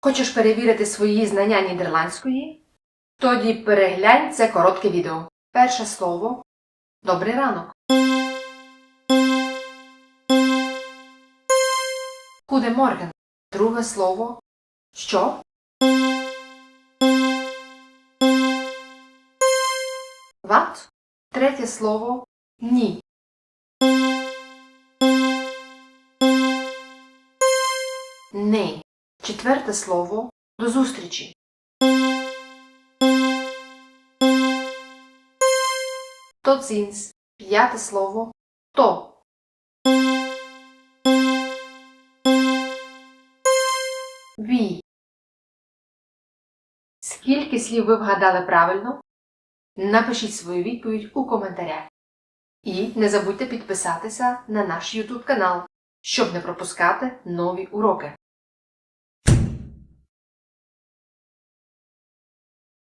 Хочеш перевірити свої знання нідерландської? Тоді переглянь це коротке відео. Перше слово Добрий ранок. Гуде морген. Друге слово Що? Ват. Третє слово Ні. Не. Четверте слово до зустрічі. Ziens. П'яте слово то. Ві. Скільки слів ви вгадали правильно? Напишіть свою відповідь у коментарях. І не забудьте підписатися на наш YouTube канал, щоб не пропускати нові уроки.